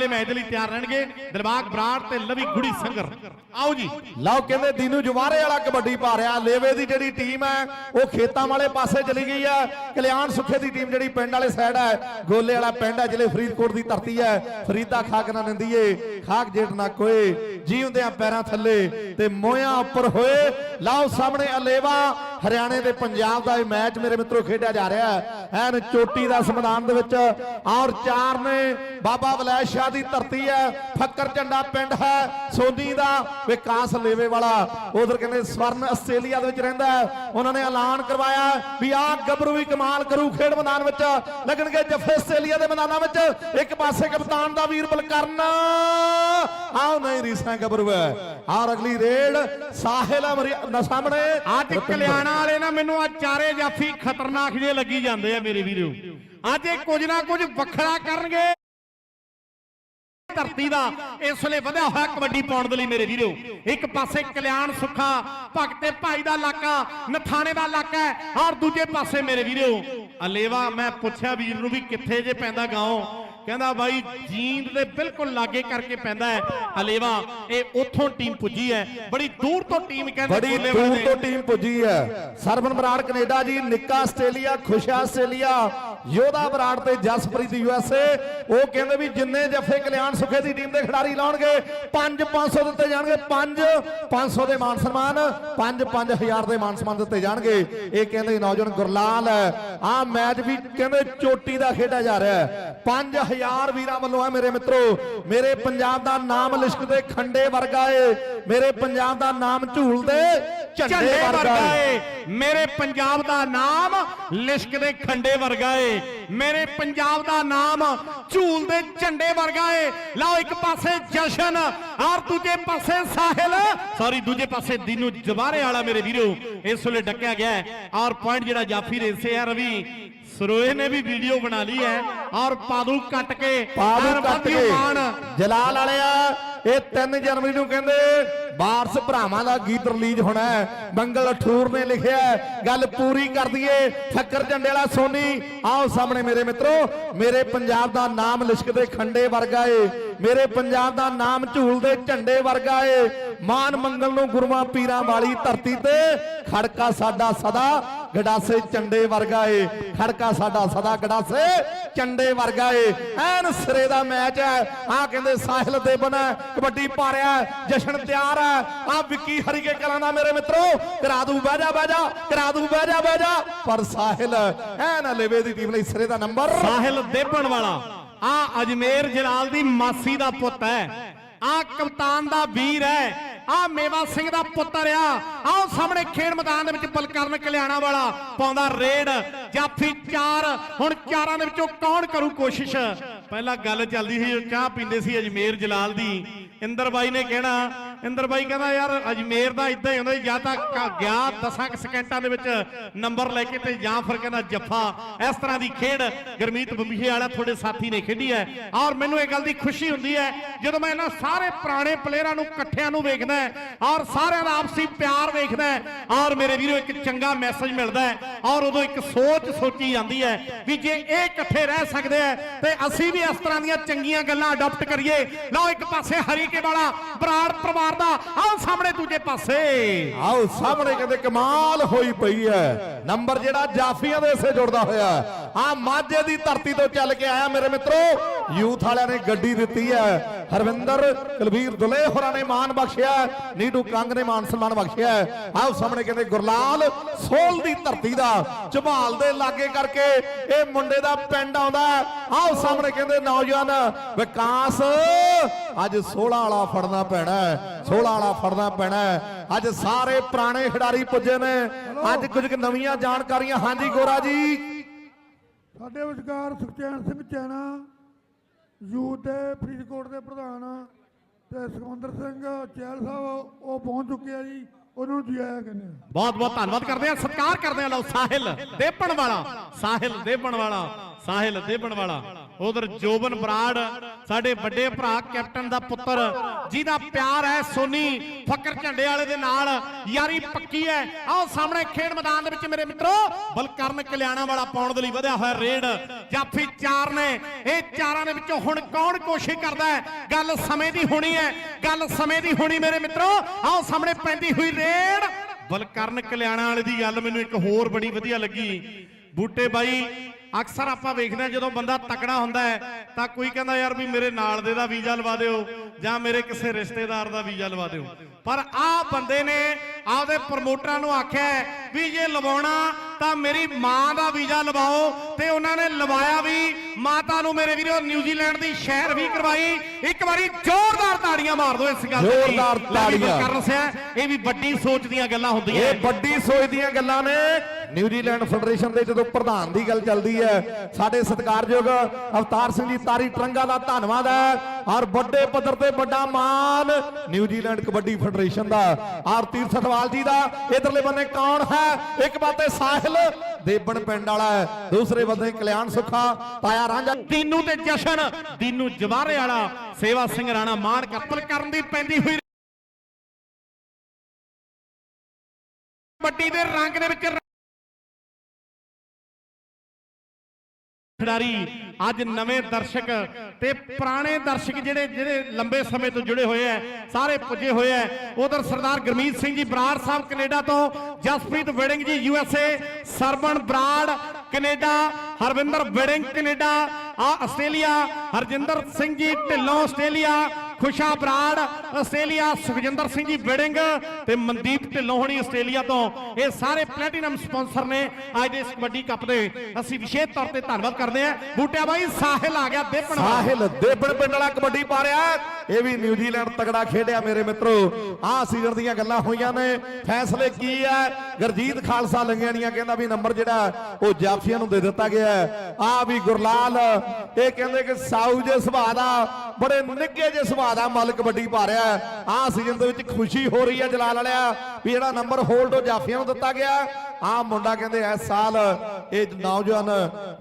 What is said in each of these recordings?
ਅਗਲੇ ਮੈਚ ਲਈ ਤਿਆਰ ਰਹਿਣਗੇ। ਦਿਲਬਾਗ ਬਰਾੜ ਤੇ ਲਵੀ ਗੁੜੀ ਸੰਗਰ। ਆਓ ਜੀ। ਲਓ ਕਹਿੰਦੇ ਦੀਨੂ ਜਵਾਰੇ ਵਾਲਾ ਕਬੱਡੀ ਪਾ ਰਿਹਾ। ਲੇਵੇ ਦੀ ਜਿਹੜੀ ਟੀਮ ਹੈ, ਉਹ ਖੇਤਾਂ ਵਾਲੇ ਪਾਸੇ ਚਲੀ ਗਈ ਹੈ। ਕਲਿਆਣ ਸੁਖੇ ਦੀ ਟੀਮ ਜਿਹੜੀ ਪਿੰਡ ਵਾਲੇ ਸਾਈਡ ਹੈ, ਗੋਲੇ ਵਾਲਾ ਪਿੰਡ ਹੈ, ਜ਼ਿਲ੍ਹੇ ਫਰੀਦਕੋਟ ਦੀ ਧਰਤੀ ਹੈ। ਫਰੀਦਾ ਖਾਕ ਨਾ ਨੰਦੀਏ ਖਾਕ ਜੇਠ ਨਾ ਕੋਏ। ਜੀ ਹੁੰਦਿਆਂ ਪੈਰਾਂ ਥੱਲੇ ਤੇ ਮੋਹਿਆਂ ਉੱਪਰ ਹੋਏ। ਲਓ ਸਾਹਮਣੇ ਅਲੇਵਾ, ਹਰਿਆਣੇ ਦੇ ਪੰਜਾਬ ਦਾ ਇਹ ਮੈਚ ਮੇਰੇ ਮਿੱਤਰੋ ਖੇਡਿਆ ਜਾ ਰਿਹਾ ਹੈ। ਐਨ ਚੋਟੀ ਦਾ ਮੈਦਾਨ ਦੇ ਵਿੱਚ ਔਰ ਚਾਰ ਨੇ ਬਾਬਾ ਬਲੈਸ਼ ਸ਼ਾਹ ਦੀ ਧਰਤੀ ਹੈ ਫੱਕਰ ਝੰਡਾ ਪਿੰਡ ਹੈ ਸੋਨੀ ਦਾ ਵਿਕਾਸ ਲੇਵੇ ਵਾਲਾ। ਉਧਰ ਕਹਿੰਦੇ ਸਵਰਨ ਆਸਟ੍ਰੇਲੀਆ ਦੇ ਵਿੱਚ ਰਹਿੰਦਾ ਹੈ। ਉਹਨਾਂ ਨੇ ਐਲਾਨ ਕਰਵਾਇਆ ਵੀ ਆਹ ਗੱਭਰੂ ਵੀ ਕਮਾਲ ਕਰੂ ਖੇਡ ਮੈਦਾਨ ਵਿੱਚ। ਲੱਗਣਗੇ ਜੱਫੇ ਆਸਟ੍ਰੇਲੀਆ ਦੇ ਮੈਦਾਨਾਂ ਵਿੱਚ। ਇੱਕ ਪਾਸੇ ਕਪਤਾਨ ਦਾ ਵੀਰ ਬਲਕਰਨ। ਆਹ ਨਹੀਂ ਰੀਸਾਂ ਗੱਭਰੂ ਹੈ। ਔਰ ਅਗਲੀ ਰੇਡ ਸਾਹਿਲ ਸਾਹਮਣੇ। ਅੱਜ ਕਲਿਆਣਾ ਵਾਲੇ ਨਾ ਮੈਨੂੰ ਆ ਚਾਰੇ ਜਾਫੀ ਖਤਰਨਾਕ ਜੇ ਲੱਗੀ ਜਾਂਦੇ ਆ ਮੇਰੇ ਵੀਰੋ। ਅੱਜ ਇਹ ਕੁਝ ਨਾ ਕੁਝ ਵੱਖਰਾ ਕਰਨਗੇ। ਧਰਤੀ ਦਾ ਇਸ ਵੇਲੇ ਵਧਿਆ ਹੋਇਆ ਕਬੱਡੀ ਪਾਉਣ ਦੇ ਲਈ ਮੇਰੇ ਵੀਰੋ। ਇੱਕ ਪਾਸੇ ਕਲਿਆਣ ਸੁੱਖਾ, ਭਗਤੇ ਭਾਈ ਦਾ ਇਲਾਕਾ, ਨਥਾਣੇ ਦਾ ਇਲਾਕਾ ਹੈ। ਔਰ ਦੂਜੇ ਪਾਸੇ ਮੇਰੇ ਵੀਰੋ, ਅਲੇਵਾ ਮੈਂ ਪੁੱਛਿਆ ਵੀਰ ਨੂੰ ਵੀ ਕਿੱਥੇ ਜੇ ਪੈਂਦਾ ਗਾਉਂ। ਕਹਿੰਦਾ ਬਾਈ ਜੀਂਦ ਦੇ ਬਿਲਕੁਲ ਲਾਗੇ ਕਰਕੇ ਪੈਂਦਾ ਹੈ। ਅਲੇਵਾ ਇਹ ਉੱਥੋਂ ਟੀਮ ਪੁੱਜੀ ਹੈ। ਬੜੀ ਦੂਰ ਤੋਂ ਟੀਮ ਕਹਿੰਦੇ ਬੜੀ ਦੂਰ। ਤੋਂ ਟੀਮ ਪੁੱਜੀ ਹੈ। ਸਰਵਨ ਬਰਾੜ ਕੈਨੇਡਾ ਜੀ ਨਿੱਕਾ ਆਸਟ੍ਰੇਲੀਆ ਖੁਸ਼ਾ ਆਸਟ੍ਰੇਲੀਆ। ਯੋਧਾ ਬਰਾੜ ਤੇ ਜਸਪ੍ਰੀਤ ਯੂਐਸਏ ਉਹ ਕਹਿੰਦੇ ਵੀ ਜਿੰਨੇ ਜੱਫੇ ਕਲਿਆਣ ਸੁਖੇ ਦੀ ਟੀਮ ਦੇ ਖਿਡਾਰੀ ਲਾਉਣਗੇ 5 500 ਦਿੱਤੇ ਜਾਣਗੇ 5 500 ਦੇ ਮਾਨ ਸਨਮਾਨ 5 5000 ਦੇ ਮਾਨ ਸਨਮਾਨ ਦਿੱਤੇ ਜਾਣਗੇ। ਇਹ ਕਹਿੰਦੇ ਨੌਜਵਾਨ ਗੁਰਲਾਲ ਹੈ। ਆ ਮੈਚ ਵੀ ਕਹਿੰਦੇ ਚੋਟੀ ਦਾ ਖੇਡਿਆ ਜਾ ਰਿਹਾ ਹੈ। 5000 ਵੀਰਾਂ ਵੱਲੋਂ ਆ ਮੇਰੇ ਮਿੱਤਰੋ। ਮੇਰੇ ਪੰਜਾਬ ਦਾ ਨਾਮ ਲਿਸ਼ਕ ਦੇ ਖੰਡੇ ਵਰਗਾ ਏ। ਮੇਰੇ ਪੰਜਾਬ ਦਾ ਨਾਮ ਝੂਲ ਦੇ ਝੰਡੇ ਵਰਗਾ ਏ। ਮੇਰੇ ਪੰਜਾਬ ਦਾ ਨਾਮ ਲਿਸ਼ਕ ਦੇ ਖੰਡੇ ਵਰਗਾ ਏ। ਮੇਰੇ ਪੰਜਾਬ ਦਾ ਨਾਮ ਝੂਲ ਦੇ ਝੰਡੇ ਵਰਗਾ ਏ। ਲਓ ਇੱਕ ਪਾਸੇ ਜਸ਼ਨ ਔਰ ਦੂਜੇ ਪਾਸੇ ਸਾਹਿਲ। ਸੌਰੀ ਦੂਜੇ ਪਾਸੇ ਦੀਨੂ ਜਵਾਰੇ ਵਾਲਾ ਮੇਰੇ ਵੀਰੋ। ਇਸ ਵੇਲੇ ਡੱਕਿਆ ਗਿਆ ਔਰ ਪੁਆਇੰਟ ਜਿਹੜਾ ਜਾਫੀ ਰੇਸੇ ਆ ਰਵੀ ਸਰੋਏ ਨੇ ਵੀ ਵੀਡੀਓ ਬਣਾ ਲਈ ਹੈ ਔਰ ਪਾਦੂ ਕੱਟ ਕੇ ਔਰ ਕੱਟ ਕੇ। ਜਲਾਲ ਵਾਲਿਆ ਇਹ 3 ਜਨਵਰੀ ਨੂੰ ਕਹਿੰਦੇ ਬਾਰਸ ਭਰਾਵਾਂ ਦਾ ਗੀਤ ਰਿਲੀਜ਼ ਹੋਣਾ ਹੈ ਮੰਗਲ ਠੂਰ ਨੇ ਲਿਖਿਆ। ਗੱਲ ਪੂਰੀ ਕਰ ਦਈਏ ਠੱਕਰ ਝੰਡੇ ਵਾਲਾ ਸੋਨੀ ਆਓ ਸਾਹਮਣੇ ਮੇਰੇ ਮਿੱਤਰੋ ਮੇਰੇ ਪੰਜਾਬ ਦਾ ਨਾਮ ਲਿਸ਼ਕਦੇ ਖੰਡੇ ਵਰਗਾ ਏ ਮੇਰੇ ਪੰਜਾਬ ਦਾ ਨਾਮ ਝੂਲ ਦੇ ਝੰਡੇ ਵਰਗਾ ਏ। ਮਾਨ ਮੰਗਲ ਨੂੰ ਗੁਰੂਆਂ ਪੀਰਾਂ ਵਾਲੀ ਧਰਤੀ ਤੇ ਖੜਕਾ ਸਾਡਾ ਸਦਾ ਗੜਾਸੇ ਚੰਡੇ ਵਰਗਾ ਏ। ਖੜਕਾ ਸਾਡਾ ਸਦਾ ਗੜਾਸੇ ਚੰਡੇ ਵਰਗਾ ਏ। ਐਨ ਸਿਰੇ ਦਾ ਮੈਚ ਹੈ। ਆ ਕਹਿੰਦੇ ਸਾਹਿਲ ਦੇਵਨ ਹੈ, ਕਬੱਡੀ ਪਾ ਜਸ਼ਨ ਤਿਆਰ ਹੈ। ਆ ਵਿੱਕੀ ਹਰੀਕੇ ਕਲਾਂ ਦਾ ਮੇਰੇ ਮਿੱਤਰੋ ਕਰਾ ਦੂ ਬਹਿ ਜਾ ਬਹਿ ਜਾ ਕਰਾ ਦੂ ਬਹਿ ਜਾ ਬਹਿ ਜਾ। ਪਰ ਸਾਹਿਲ ਐਨ ਲੇਵੇ ਦੀ ਟੀਮ ਲਈ ਸਿਰੇ ਦਾ ਨੰਬਰ ਸਾਹਿਲ ਦੇਬਣ ਵਾਲਾ। ਆ ਅਜਮੇਰ ਜਲਾਲ ਦੀ ਮਾਸੀ ਦਾ ਪੁੱਤ ਹੈ। ਆ ਕਪਤਾਨ ਦਾ ਵੀਰ ਹੈ। ਆ ਮੇਵਾ ਸਿੰਘ ਦਾ ਪੁੱਤਰ ਆ। ਆਹ ਸਾਹਮਣੇ ਖੇਡ ਮੈਦਾਨ ਦੇ ਵਿੱਚ ਬਲਕਰਨ ਕਲਿਆਣਾ ਵਾਲਾ ਪਾਉਂਦਾ ਰੇਡ। ਜਾਫੀ ਚਾਰ। ਹੁਣ ਚਾਰਾਂ ਦੇ ਵਿੱਚੋਂ ਕੌਣ ਕਰੂ ਕੋਸ਼ਿਸ਼? ਪਹਿਲਾਂ ਗੱਲ ਚੱਲਦੀ ਸੀ, ਚਾਹ ਪੀਂਦੇ ਸੀ ਅਜਮੇਰ ਜਲਾਲ ਦੀ। ਇੰਦਰ ਬਾਈ ਨੇ ਕਹਿਣਾ ਇੰਦਰ ਬਾਈ ਕਹਿੰਦਾ, ਯਾਰ, ਅਜਮੇਰ ਦਾ ਇਦਾਂ ਹੀ ਹੁੰਦਾ ਜਾਂ ਤਾਂ ਕ- ਗਿਆ 10 ਸਕਿੰਟਾਂ ਦੇ ਵਿੱਚ ਨੰਬਰ ਲੈ ਕੇ ਤੇ ਜਾਂ ਫਿਰ ਕਹਿੰਦਾ ਜੱਫਾ। ਇਸ ਤਰ੍ਹਾਂ ਦੀ ਖੇਡ ਗਰਮੀਤ ਬੰਬੀਏ ਵਾਲਾ ਤੁਹਾਡੇ ਸਾਥੀ ਨੇ ਖੇਡੀ ਹੈ। ਔਰ ਮੈਨੂੰ ਇਹ ਗੱਲ ਦੀ ਖੁਸ਼ੀ ਹੁੰਦੀ ਹੈ, ਜਦੋਂ ਮੈਂ ਇਹਨਾਂ ਸਾਰੇ ਪੁਰਾਣੇ ਪਲੇਅਰਾਂ ਨੂੰ, ਇਕੱਠਿਆਂ ਨੂੰ ਵੇਖਦਾ ਔਰ ਸਾਰਿਆਂ ਦਾ ਆਪਸੀ ਪਿਆਰ ਵੇਖਦਾ ਔਰ ਮੇਰੇ ਵੀਰੋ, ਇੱਕ ਚੰਗਾ ਮੈਸੇਜ ਮਿਲਦਾ ਹੈ, ਔਰ ਉਦੋਂ ਇੱਕ ਸੋਚ ਸੋਚੀ ਜਾਂਦੀ ਹੈ ਵੀ ਜੇ ਇਹ ਇਕੱਠੇ ਰਹਿ ਸਕਦੇ ਆ ਤੇ ਅਸੀਂ ਵੀ ਇਸ ਤਰ੍ਹਾਂ ਦੀਆਂ ਚੰਗੀਆਂ ਗੱਲਾਂ ਅਡਾਪਟ ਕਰੀਏ। ਲਓ, ਇੱਕ ਪਾਸੇ ਹਰੀਕੇ ਵਾਲਾ, ਬਰਾੜ ਪਰਿਵਾਰ ਦਾ ਆਓ ਸਾਹਮਣੇ ਦੂਜੇ ਪਾਸੇ। ਆਓ ਸਾਹਮਣੇ ਕਹਿੰਦੇ ਕਮਾਲ ਹੋਈ ਪਈ ਹੈ। ਨੰਬਰ ਜਿਹੜਾ ਜਾਫੀਆਂ ਦੇ ਹਿੱਸੇ ਜੁੜਦਾ ਹੋਇਆ ਆ ਮਾਝੇ ਦੀ ਧਰਤੀ ਤੋਂ ਚੱਲ ਕੇ ਆਇਆ ਮੇਰੇ ਮਿੱਤਰੋ। ਯੂਥ ਵਾਲਿਆਂ ਨੇ ਗੱਡੀ ਦਿੱਤੀ ਹੈ। ਹਰਵਿੰਦਰ, ਕੁਲਵੀਰ ਦੁਲੇ ਹੋਰਾਂ ਨੇ ਮਾਨ ਬਖਸ਼ਿਆ ਨੀਟੂ ਕੰਗ ਨੇ ਮਾਨ ਸਨਮਾਨ ਬਖਸ਼ਿਆ ਆਓ ਸਾਹਮਣੇ ਕਹਿੰਦੇ ਗੁਰਲਾਲ, ਸੋਲ ਦੀ ਧਰਤੀ ਦਾ ਝਬਾਲ ਦੇ ਲਾਗੇ ਕਰਕੇ ਇਹ ਮੁੰਡੇ ਦਾ ਪਿੰਡ ਆਉਂਦਾ ਆਓ ਸਾਹਮਣੇ ਕਹਿੰਦੇ ਨੌਜਵਾਨ ਵਿਕਾਸ, ਅੱਜ 16 ਵਾਲਾ ਫੜਨਾ ਪੈਣਾ ਹੈ 16 ਵਾਲਾ ਫੜਨਾ ਪੈਣਾ ਅੱਜ ਸਾਰੇ ਪੁਰਾਣੇ ਖਿਡਾਰੀ ਪੁੱਜੇ ਨੇ, ਅੱਜ ਕੁਝ ਨਵੀਆਂ ਜਾਣਕਾਰੀਆਂ। ਹਾਂਜੀ ਗੋਰਾ ਜੀ। ਸਾਡੇ ਵਿਚਕਾਰ ਸੁਖਚੈਨ ਸਿੰਘ ਚੈਨਾ ਯੂਥ ਦੇ ਫਰੀਦਕੋਟ ਦੇ ਪ੍ਰਧਾਨ ਤੇ ਸੁਖਵੰਦਰ ਸਿੰਘ ਚਹਿਲ ਸਾਹਿਬ, ਉਹ ਪਹੁੰਚ ਚੁੱਕੇ ਆ ਜੀ, ਉਹਨਾਂ ਨੂੰ ਜੀ ਆਇਆ ਕਹਿੰਦੇ ਆ। ਬਹੁਤ ਬਹੁਤ ਧੰਨਵਾਦ ਕਰਦੇ ਆ, ਸਤਿਕਾਰ ਕਰਦੇ ਆ ਲਓ, ਸਾਹਿਲ ਦੇਪਣ ਵਾਲਾ, ਸਾਹਿਲ ਦੇਪਣ ਵਾਲਾ, ਸਾਹਿਲ ਦੇਪਣ ਵਾਲਾ। ਉਧਰ ਜੋਬਨ ਬਰਾੜ, ਸਾਡੇ ਵੱਡੇ ਭਰਾ ਕੈਪਟਨ ਦਾ ਪੁੱਤਰ, ਜਿਹਦਾ ਪਿਆਰ ਹੈ ਸੋਨੀ ਫਕਰ ਝੰਡੇ ਵਾਲੇ ਦੇ ਨਾਲ। ਯਾਰੀ ਪੱਕੀ ਹੈ। ਆਓ ਸਾਹਮਣੇ ਖੇਡ ਮੈਦਾਨ ਦੇ ਵਿੱਚ ਮੇਰੇ ਮਿੱਤਰੋ, ਬਲਕਰਨ ਕਲਿਆਣਾ ਵਾਲਾ ਪਾਉਣ ਦੇ ਲਈ ਵਧਿਆ ਹੋਇਆ ਰੇਡ। ਜਾਫੀ ਚਾਰ ਨੇ। ਇਹ ਚਾਰਾਂ ਦੇ ਵਿੱਚੋਂ ਹੁਣ ਕੌਣ ਕੋਸ਼ਿਸ਼ ਕਰਦਾ ਹੈ? ਗੱਲ ਸਮੇਂ ਦੀ ਹੋਣੀ ਹੈ। ਗੱਲ ਸਮੇਂ ਦੀ ਹੋਣੀ ਮੇਰੇ ਮਿੱਤਰੋ। ਆਓ ਸਾਹਮਣੇ ਪੈਂਦੀ ਹੋਈ ਰੇਡ। ਬਲਕਰਨ ਕਲਿਆਣਾ ਵਾਲੇ ਦੀ ਗੱਲ ਮੈਨੂੰ ਇੱਕ ਹੋਰ ਬੜੀ ਵਧੀਆ ਲੱਗੀ। ਬੂਟੇ ਬਾਈ ਅਕਸਰ ਆਪਾਂ ਵੇਖਦੇ ਹਾਂ ਜਦੋਂ ਬੰਦਾ ਤਕੜਾ ਹੁੰਦਾ ਹੈ ਤਾਂ ਕੋਈ ਕਹਿੰਦਾ ਯਾਰ ਵੀ ਮੇਰੇ ਨਾਲ ਦੇ ਦਾ ਵੀਜ਼ਾ ਲਵਾ ਦਿਓ ਜਾਂ ਮੇਰੇ ਕਿਸੇ ਰਿਸ਼ਤੇਦਾਰ ਦਾ ਵੀਜ਼ਾ ਲਵਾ ਦਿਓ ਪਰ ਆਹ ਬੰਦੇ ਨੇ ਆਪਦੇ ਪ੍ਰਮੋਟਰਾਂ ਨੂੰ ਆਖਿਆ ਵੀ ਜੇ ਲਵਾਉਣਾ ਤਾਂ ਮੇਰੀ ਮਾਂ ਦਾ ਵੀਜ਼ਾ ਲਵਾਓ ਤੇ ਉਹਨਾਂ ਨੇ ਲਵਾਇਆ ਵੀ ਮਾਤਾ ਨੂੰ ਮੇਰੇ ਵੀਰੋ ਨਿਊਜ਼ੀਲੈਂਡ ਦੀ ਸ਼ਹਿਰ ਵੀ ਕਰਵਾਈ ਇੱਕ ਵਾਰੀ ਜ਼ੋਰਦਾਰ ਤਾੜੀਆਂ ਮਾਰ ਦਿਓ ਇਸ ਗੱਲ ਤੇ। ਜ਼ੋਰਦਾਰ ਤਾੜੀਆਂ। ਬਲਕਰਨ ਸਿਆ ਇਹ ਵੀ ਵੱਡੀ ਸੋਚ ਦੀਆਂ ਗੱਲਾਂ ਹੁੰਦੀਆਂ ਇਹ ਵੱਡੀ ਸੋਚ ਦੀਆਂ ਗੱਲਾਂ ਨੇ ਨਿਊਜ਼ੀਲੈਂਡ ਫੈਡਰੇਸ਼ਨ ਦੇ ਜਦੋਂ ਪ੍ਰਧਾਨ ਦੀ ਗੱਲ ਚੱਲਦੀ ਹੈ, ਸਾਡੇ ਸਤਿਕਾਰਯੋਗ ਅਵਤਾਰ ਸਿੰਘ ਜੀ, ਤਾਰੀ ਟਰੰਗਾ ਦਾ ਧੰਨਵਾਦ ਹੈ। ਔਰ ਵੱਡੇ ਪੱਧਰ ਤੇ ਵੱਡਾ ਮਾਨ ਨਿਊਜ਼ੀਲੈਂਡ ਕਬੱਡੀ ਫੈਡਰੇਸ਼ਨ ਦਾ। ਔਰ ਤੀਰਥ ਸਤਵਾਲ ਜੀ ਦਾ, ਇਧਰਲੇ ਬੰਨੇ ਕੌਣ ਹੈ? ਇੱਕ ਪਾਸੇ ਸਾਹਿਲ ਦੇਬਣ ਪਿੰਡ ਵਾਲਾ ਹੈ। ਦੂਸਰੇ ਬੰਦੇ ਕਲਿਆਣ ਸੁਖਾ, ਤਾਇਆ ਰਾਂਝਾ। ਦੀਨੂ ਤੇ ਜਸ਼ਨ, ਦੀਨੂ ਜਵਾਰੇ ਵਾਲਾ, ਸੇਵਾ ਸਿੰਘ ਰਾਣਾ ਮਾਨ ਕਪਲ ਕਰਨ ਦੀ ਪੈਂਦੀ ਹੋਈ। ਕਬੱਡੀ ਦੇ ਰੰਗ ਦੇ ਵਿੱਚ ਖਿਡਾਰੀ, ਅੱਜ ਨਵੇਂ ਦਰਸ਼ਕ ਤੇ ਪੁਰਾਣੇ ਦਰਸ਼ਕ ਜਿਹੜੇ ਜਿਹੜੇ ਲੰਬੇ ਸਮੇਂ ਤੋਂ ਜੁੜੇ ਹੋਏ ਐ ਸਾਰੇ ਪੁੱਜੇ ਹੋਏ ਐ ਉਧਰ ਸਰਦਾਰ ਗੁਰਮੀਤ ਸਿੰਘ ਜੀ ਬਰਾੜ ਸਾਹਿਬ ਕੈਨੇਡਾ ਤੋਂ, Jaspreet Widing ji U S A Sarwan Brar Canada, Harvinder Widing Canada, ਆ Australia, Harjinder Singh ji Dhillon Australia Khusha Brar, Australia Sukhjinder Singh ji Widing ਤੇ ਮਨਦੀਪ ਢਿੱਲੋਂ ਹੋਣੀ ਆਸਟ੍ਰੇਲੀਆ ਤੋਂ। ਇਹ ਸਾਰੇ ਪਲੈਟੀਨਮ ਸਪਾਂਸਰ ਨੇ ਅੱਜ ਦੇ ਇਸ ਕਬੱਡੀ ਕੱਪ ਦੇ। ਅਸੀਂ ਵਿਸ਼ੇਸ਼ ਤੌਰ ਤੇ ਧੰਨਵਾਦ ਕਰਦੇ ਹਾਂ। ਬੂਟਿਆ ਬਾਈ, ਸਾਹਿਲ ਆ ਗਿਆ ਦੇਪਣ ਸਾਹਿਲ ਦੇਬਣ ਪਿੰਡ ਵਾਲਾ ਕਬੱਡੀ ਪਾ ਰਿਹਾ ਇਹ ਵੀ ਨਿਊਜ਼ੀਲੈਂਡ ਤਗੜਾ ਖੇਡਿਆ ਮੇਰੇ ਮਿੱਤਰੋ। ਆਹ ਸੀਜ਼ਨ ਦੀਆਂ ਗੱਲਾਂ ਹੋਈਆਂ ਨੇ। ਫੈਸਲੇ ਕੀ ਹੈ? ਗਰਜੀਤ ਖਾਲਸਾ ਲੰਗਿਆਣੀਆਂ ਕਹਿੰਦਾ ਵੀ ਨੰਬਰ ਜਿਹੜਾ ਉਹ ਜਾਫੀਆਂ ਨੂੰ ਦੇ ਦਿੱਤਾ ਗਿਆ ਆ ਵੀ ਗੁਰਲਾਲ, ਇਹ ਕਹਿੰਦੇ ਕਿ ਸਾਊ ਜੇ ਸੁਭਾਅ ਦਾ, ਬੜੇ ਨਿੱਕੇ ਜੇ ਸੁਭਾਅ ਦਾ ਮਲ ਕਬੱਡੀ ਪਾ ਰਿਹਾ ਆਹ ਸੀਜ਼ਨ ਦੇ ਵਿੱਚ ਖੁਸ਼ੀ ਹੋ ਰਹੀ ਹੈ ਜਲਾਲ ਵਾਲਿਆ। ਵੀ ਜਿਹੜਾ ਨੰਬਰ ਹੋਲਡ ਉਹ ਜਾਫੀਆਂ ਨੂੰ ਦਿੱਤਾ ਗਿਆ। ਆਹ ਮੁੰਡਾ ਕਹਿੰਦੇ ਇਸ ਸਾਲ ਇਹ ਨੌਜਵਾਨ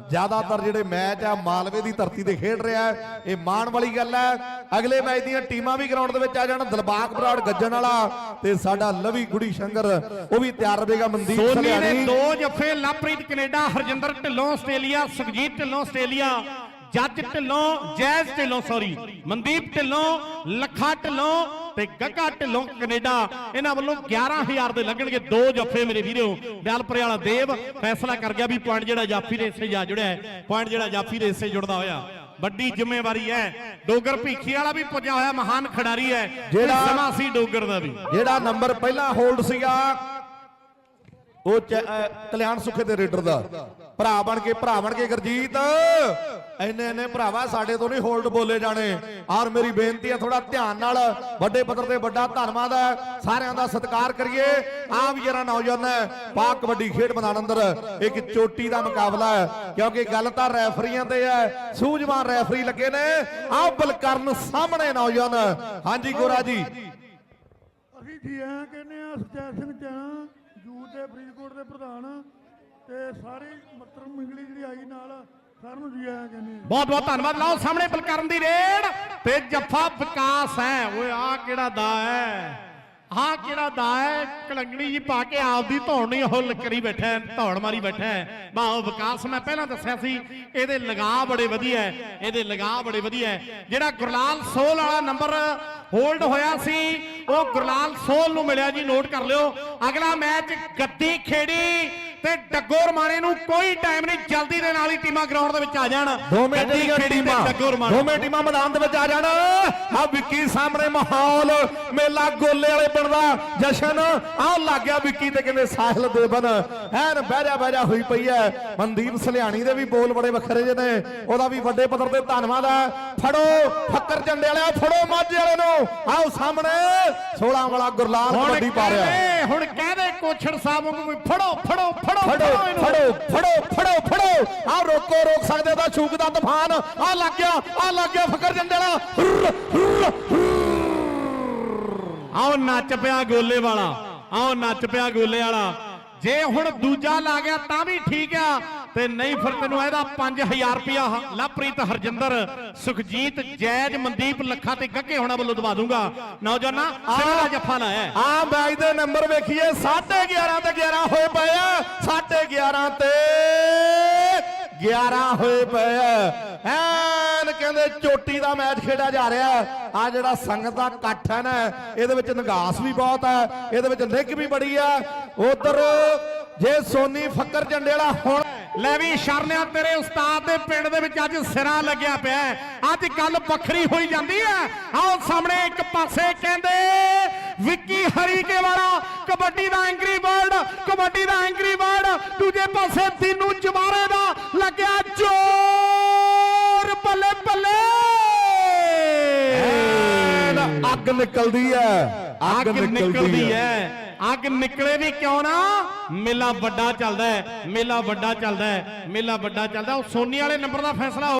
ਜ਼ਿਆਦਾਤਰ ਜਿਹੜੇ ਮੈਚ ਆ ਮਾਲਵੇ ਦੀ ਧਰਤੀ ਤੇ ਖੇਡ ਰਿਹਾ ਹੈ। ਇਹ ਮਾਣ ਵਾਲੀ ਗੱਲ ਹੈ। ਅਗਲੇ ਮੈਚ ਦੀਆਂ ਟੀਮਾਂ ਵੀ ਗਰਾਊਂਡ ਦੇ ਵਿੱਚ ਆ ਜਾਣ। ਦਿਲਬਾਗ ਬਰਾੜ ਗੱਜਣ ਵਾਲਾ ਤੇ ਸਾਡਾ ਲਵੀ ਗੁੜੀ ਸ਼ੰਕਰ ਉਹ ਵੀ ਤਿਆਰ ਰਹੇਗਾ ਮਨਦੀਪ ਸੋਨੀ ਨੇ ਦੋ ਜੱਫੇ Lovepreet Canada Harjinder Dhillon Australia Sukhjeet Dhillon Australia. Jajj Dhillon Jazz Dhillon sorry Mandeep Dhillon Lakha Dhillon ਤੇ ਗੱਗਾ ਢਿੱਲੋਂ ਕੈਨੇਡਾ। ਇਹਨਾਂ ਵੱਲੋਂ 11000 ਦੇ ਲੱਗਣਗੇ ਦੋ ਜੱਫੇ ਮੇਰੇ ਵੀਰੋ। ਦਿਆਲਪੁਰੇ ਵਾਲਾ ਦੇਵ ਫੈਸਲਾ ਕਰ ਗਿਆ ਵੀ ਪੁਆਇੰਟ ਜਿਹੜਾ ਜਾਫੀ ਦੇ ਹਿੱਸੇ ਜਾ ਜੁੜਿਆ ਪੁਆਇੰਟ ਜਿਹੜਾ ਜਾਫੀ ਦੇ ਹਿੱਸੇ ਜੁੜਦਾ ਹੋਇਆ। ਵੱਡੀ ਜ਼ਿੰਮੇਵਾਰੀ ਹੈ। ਡੋਗਰ ਭੀਖੀ ਵਾਲਾ ਵੀ ਪੁੱਜਿਆ ਹੋਇਆ ਮਹਾਨ ਖਿਡਾਰੀ ਹੈ। ਜਿਹੜਾ- ਸਮਾਂ ਸੀ ਡੋਗਰ ਦਾ ਵੀ। ਜਿਹੜਾ ਨੰਬਰ ਪਹਿਲਾਂ ਹੋਲਡ ਸੀਗਾ ਉਹ ਕਲਿਆਣ ਸੁਖੇ ਦੇ ਰੇਡਰ ਦਾ। ਭਰਾ ਬਣ ਕੇ, ਭਰਾ ਬਣ ਕੇ ਗਰਜੀਤ। ਐਨੇ ਐਨੇ ਭਰਾਵਾ ਸਾਡੇ ਤੋਂ ਨਹੀਂ ਹੋਲਡ ਬੋਲੇ ਜਾਣੇ। ਔਰ ਮੇਰੀ ਬੇਨਤੀ ਹੈ ਥੋੜਾ ਧਿਆਨ ਨਾਲ ਵੱਡੇ ਪੱਧਰ ਤੇ ਵੱਡਾ ਧੰਨਵਾਦ ਹੈ। ਸਾਰਿਆਂ ਦਾ ਸਤਿਕਾਰ ਕਰੀਏ। ਆ ਵੀ ਨੌਜਵਾਨ ਹੈ, ਪਾਕ ਕਬੱਡੀ ਖੇਡ ਮੈਦਾਨ ਅੰਦਰ। ਇੱਕ ਚੋਟੀ ਦਾ ਮੁਕਾਬਲਾ ਹੈ, ਕਿਉਂਕਿ ਗੱਲ ਤਾਂ ਰੈਫਰੀਆਂ ਤੇ ਹੈ। ਸੂਝਵਾਨ ਰੈਫਰੀ ਲੱਗੇ ਨੇ। ਆਹ ਬਲਕਰਨ ਸਾਹਮਣੇ ਨੌਜਵਾਨ। ਹਾਂਜੀ, ਗੋਰਾ ਜੀ। ਅਸੀਂ ਜੀ ਐਂ ਕਹਿੰਦੇ ਆ ਸੁਚੈਤ ਸਿੰਘ ਚੈਣਾ ਯੂਥ ਦੇ ਫਰੀਦਕੋਟ ਦੇ ਪ੍ਰਧਾਨ ਤੇ ਸਾਰੇ ਮੱਤਰ ਮਿੰਗਲੀ ਜਿਹੜੀ ਆਈ ਨਾਲ ਸਾਰਿਆਂ ਨੂੰ ਜੀ ਐਂ ਕਹਿੰਦੇ ਬਹੁਤ ਬਹੁਤ ਧੰਨਵਾਦ। ਲਾਓ ਸਾਹਮਣੇ ਬਲਕਰਨ ਦੀ ਰੇਡ ਤੇ ਜੱਫਾ ਵਿਕਾਸ ਹੈ। ਓਏ ਆ ਕਿਹੜਾ ਦਾ ਹੈ? ਆਹ ਕਿਹੜਾ ਦਾ ਹੈ? ਕਲੰਗਣੀ ਜੀ ਪਾ ਕੇ ਆਪਦੀ ਧੌਣ ਨਹੀਂ ਉਹ ਕਰੀ ਬੈਠਾ ਹੈ, ਧੌਣ ਮਾਰੀ ਬੈਠਾ ਹੈ। ਉਹ ਵਿਕਾਸ ਮੈਂ ਪਹਿਲਾਂ ਦੱਸਿਆ ਸੀ ਇਹਦੇ ਲਗਾ ਬੜੇ ਵਧੀਆ ਹੈ। ਇਹਦੇ ਲਗਾ ਬੜੇ ਵਧੀਆ ਹੈ। ਜਿਹੜਾ ਗੁਰਲਾਲ ਸੋਲ ਵਾਲਾ ਨੰਬਰ ਹੋਲਡ ਹੋਇਆ ਸੀ। ਉਹ ਗੁਰਲਾਲ ਸੋਲ ਨੂੰ ਮਿਲਿਆ ਜੀ ਨੋਟ ਕਰ ਲਿਓ। ਅਗਲਾ ਮੈਚ ਗੱਦੀ ਖੇੜੀ। ਤੇ ਡੱਗੋਰ ਮਾਣੇ ਨੂੰ ਕੋਈ ਟਾਈਮ ਨਹੀਂ ਜਲਦੀ ਦੇ ਨਾਲ ਹੀ ਟੀਮਾਂ ਗਰਾਊਂਡ ਦੇ ਵਿੱਚ ਆ ਜਾਣ। ਦੋਵੇਂ ਜਿਹੜੀਆਂ ਟੀਮਾਂ ਦੋਵੇਂ ਟੀਮਾਂ ਮੈਦਾਨ ਦੇ ਵਿੱਚ ਆ ਜਾਣ। ਆ ਵਿੱਕੀ ਸਾਹਮਣੇ ਮਾਹੌਲ ਮੇਲਾ ਗੋਲੇ ਵਾਲੇ ਪਿੰਡ ਦਾ ਜਸ਼ਨ ਆ ਲੱਗ ਗਿਆ ਵਿੱਕੀ ਤੇ ਕਹਿੰਦੇ ਸਾਹਿਲ ਦੇਵਨ। ਐਨ ਬਹਿਜਾ ਬਹਿਜਾ ਹੋਈ ਪਈ ਹੈ ਮਨਦੀਪ ਸਲਿਆਣੀ ਦੇ ਵੀ ਬੋਲ ਬੜੇ ਵੱਖਰੇ ਜਿਹੇ ਨੇ। ਉਹਦਾ ਵੀ ਵੱਡੇ ਪੱਧਰ ਤੇ ਧੰਨਵਾਦ ਹੈ ਫੜੋ ਫੱਕਰ ਝੰਡੇ ਵਾਲਿਆ ਫੜੋ ਮਾਝੇ ਵਾਲੇ ਨੂੰ। ਆਓ ਸਾਹਮਣੇ 16 ਵਾਲਾ ਗੁਰਲਾਲ ਕਬੱਡੀ ਪਾ ਰਿਹਾ। ਹੁਣ ਕਹਿੰਦੇ ਕੋਛੜ ਸਾਹਿਬ ਨੂੰ ਫੜੋ ਫੜੋ ਫੜੋ ਫੜੋ। ਫੜੋ ਫੜੋ ਫੜੋ ਫੜੋ ਆ ਰੋਕੋ ਰੋਕ ਸਕਦੇ ਤਾਂ ਛੂਕ ਦਾ ਤੂਫਾਨ। ਆ ਲੱਗ ਗਿਆ ਆ ਲੱਗ ਗਿਆ ਫਕਰ ਜੰਡੇ ਵਾਲਾ ਹੁਰ, ਹੁਰ, ਆਓ ਨੱਚ ਪਿਆ ਗੋਲੇ ਵਾਲਾ। ਆਓ ਨੱਚ ਪਿਆ ਗੋਲੇ ਵਾਲਾ। ਜੇ ਹੁਣ ਦੂਜਾ ਲਾ ਗਿਆ ਤਾਂ ਵੀ ਠੀਕ ਆ। ਤੇ ਨਹੀਂ ਫਿਰ ਤੈਨੂੰ ਇਹਦਾ 5000 ਰੁਪਿਆ ਲਵਪ੍ਰੀਤ ਹਰਜਿੰਦਰ, ਸੁਖਜੀਤ, ਜੈਜ, ਮਨਦੀਪ ਲੱਖਾ ਤੇ ਗੱਗੇ ਹੋਣਾ ਵੱਲੋਂ ਦਵਾ ਦੂੰਗਾ। ਨੌਜਵਾਨਾ ਸਿੰਘ ਜੱਫਾ ਲਾਇਆ ਆ ਮੈਚ ਦੇ ਨੰਬਰ ਵੇਖੀਏ 11.5 ਤੇ 11 ਹੋਏ ਪਏ ਆ। 11.5 ਤੇ 11 ਹੋਏ ਪਏ ਐਨ ਕਹਿੰਦੇ ਚੋਟੀ ਦਾ ਮੈਚ ਖੇਡਿਆ ਜਾ ਰਿਹਾ। ਆ ਜਿਹੜਾ ਸੰਗਤ ਦਾ ਇਕੱਠ ਹੈ ਨਾ, ਇਹਦੇ ਵਿੱਚ ਨਿਗਾਸ ਵੀ ਬਹੁਤ ਹੈ ਇਹਦੇ ਵਿੱਚ ਨਿੱਘ ਵੀ ਬੜੀ ਆ। ਉਧਰ ਜੇ ਸੋਨੀ ਫੱਕਰ ਝੰਡੇ ਵਾਲਾ ਹੁਣ ਲੈ ਵੀ ਸ਼ਰਨਿਆ ਤੇਰੇ ਉਸਤਾਦ ਦੇ ਪਿੰਡ ਦੇ ਵਿੱਚ ਅੱਜ ਸਿਰਾ ਲੱਗਿਆ ਪਿਆ। ਅੱਜ ਗੱਲ ਵੱਖਰੀ ਹੋਈ ਜਾਂਦੀ ਹੈ। ਆਓ ਸਾਹਮਣੇ ਇੱਕ ਪਾਸੇ ਕਹਿੰਦੇ ਵਿੱਕੀ ਹਰੀਕੇ ਵਾਲਾ ਕਬੱਡੀ ਦਾ ਐਂਗਰੀ ਬਰਡ ਕਬੱਡੀ ਦਾ ਐਂਗਰੀ ਬਰਡ ਦੂਜੇ ਪਾਸੇ ਦੀਨੂ ਜਵਾਰੇ ਦਾ ਲੱਗਿਆ ਜੋਰ। ਬੱਲੇ ਬੱਲੇ। ਅੱਗ ਨਿਕਲਦੀ ਹੈ। ਅੱਗ ਨਿਕਲਦੀ ਹੈ। ਅੱਗ ਨਿਕਲੇ ਵੀ ਕਿਉਂ ਨਾ? ਮੇਲਾ ਵੱਡਾ ਚੱਲਦਾ ਹੈ, ਮੇਲਾ ਵੱਡਾ ਚੱਲਦਾ ਹੈ, ਮੇਲਾ ਵੱਡਾ ਚੱਲਦਾ ਉਹ ਸੋਨੀ ਵਾਲੇ ਨੰਬਰ ਦਾ ਫੈਸਲਾ